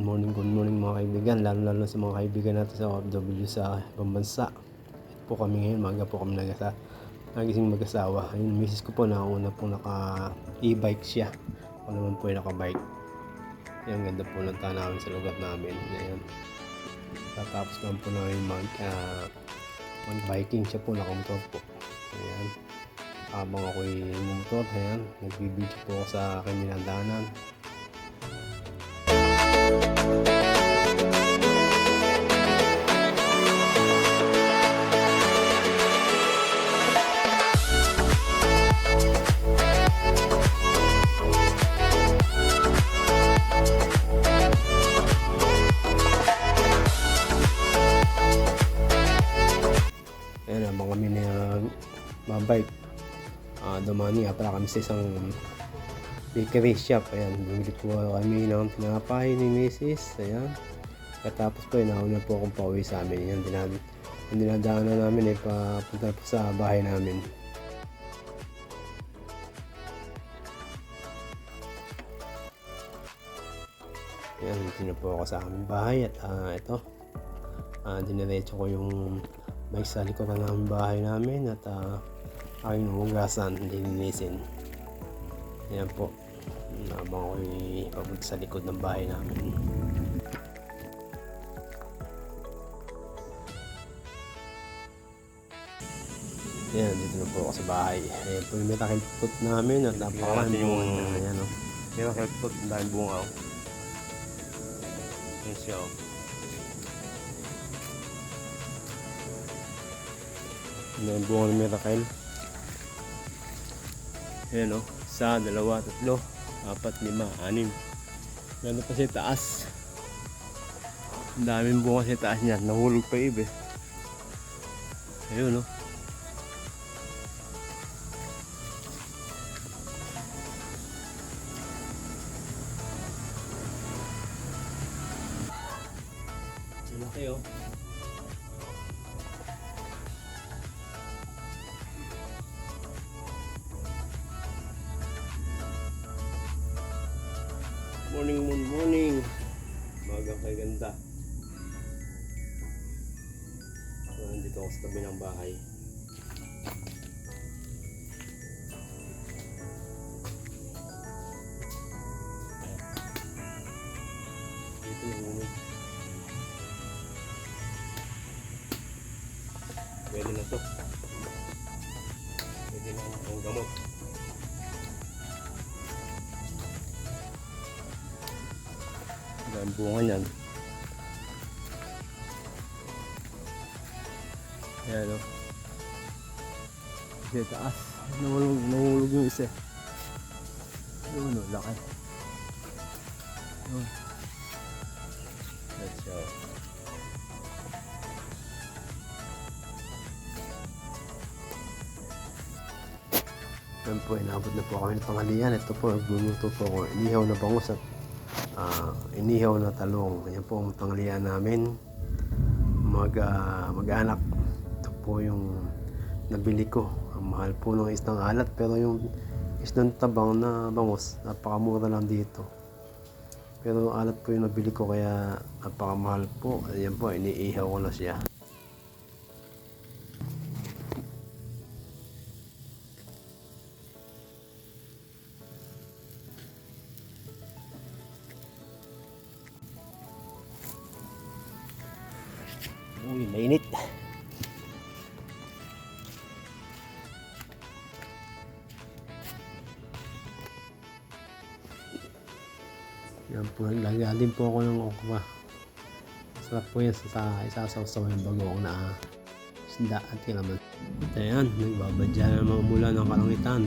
morning, good morning mga kaibigan. Lalo lalo sa mga kaibigan natin sa OFW sa ibang. Ito po kami ngayon, maga po kami nagasa, nagising mag-asawa. Ayun, misis ko po nauna po naka e-bike siya. Ako naman po ay naka-bike. Yan, ganda po ng tanawin sa lugar namin. Ayan. Tatapos naman po namin mag, ah, mag-biking siya po, nakamotor po. Ayan. Habang ako'y mumotor, ayan, nagbibideo po ako sa aking minadanan. Ayan, habang kami na mabike, uh, dumani nga pala kami sa isang bakery shop. Ayan, bumili po kami ng tinapay ni Mrs. Ayan. Katapos po, inauna po akong pauwi sa amin. Yan, dinad yung dinadaanan namin ay papunta po sa bahay namin. Ayan, dito na po ako sa aming bahay at ah, ito, uh, diniretso ko yung bike sa likuran ng bahay namin at uh, aking hugasan, lilinisin. Ayan po, habang ako'y papunta sa likod ng bahay namin. Ayan, dito na po ako sa bahay. Ayan po yung miracle fruit namin at napakarami yung- bunga. Ayan o. Miracle ang daming bunga. oh. Yan siya. oh. Ayan yung bunga ng miracle. Ayan o. Isa, dalawa, tatlo, apat, lima, anim. Meron pa sa taas. Ang daming bunga sa taas niyan. Nahulog pa ibe. Ayun o. Laki o. Morning, moon, morning. Magang kay ganda. So, nandito ako sa tabi ng bahay. Dito yung ulo. Pwede na to. Pwede na ang gamot. Ang bunga niyan. Ayan o. Kasi taas. Nahulog, nahulog yung isa. Yun o, laki. Yun. Let's go. Yan po, inabot na po kami ng tanghalian. Ito po, nagluluto po ako. Inihaw na bangus at ah, inihaw na talong. Yan po ang tanghalian namin. Mag, ah, mag-anak. Ito po yung nabili ko. Ang mahal po ng isang alat. Pero yung isang tabang na bangus, napakamura lang dito. Pero alat po yung nabili ko kaya napakamahal po. Ayan po, iniihaw ko na siya. Uy, mainit. Yan po, naglagyan din po ako ng okra. Sarap po yan sa isasaw-saw yung bagong na isda at kinaman. At ayan, nagbabadya na mga mula ng kalangitan.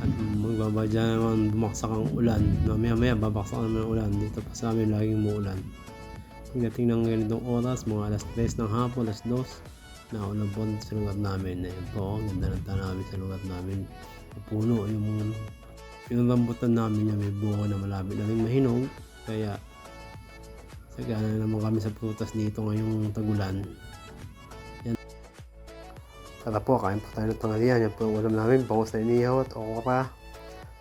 At magbabadya naman bumaksak ang ulan. Mamaya maya babaksak naman ang ulan. Dito pa sa amin laging muulan. Pagdating ng ganitong oras, mga alas 3 ng hapon, alas 2, naulan po sa lugar namin. Ayan po, ganda ng tanawin sa lugar namin. Puno yung yung rambutan namin yan may bunga na malapit na rin mahinog. Kaya sagana naman kami sa prutas dito ngayong tagulan. Yan. Tara po, kain po tayo ng tanghalian. Yan po ang ulam namin, bangus na inihaw at okra.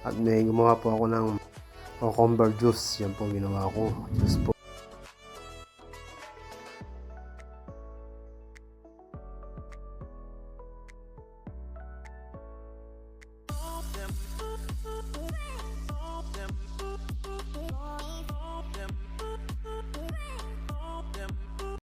At may gumawa po ako ng cucumber juice. Yan po ginawa ko. Juice po.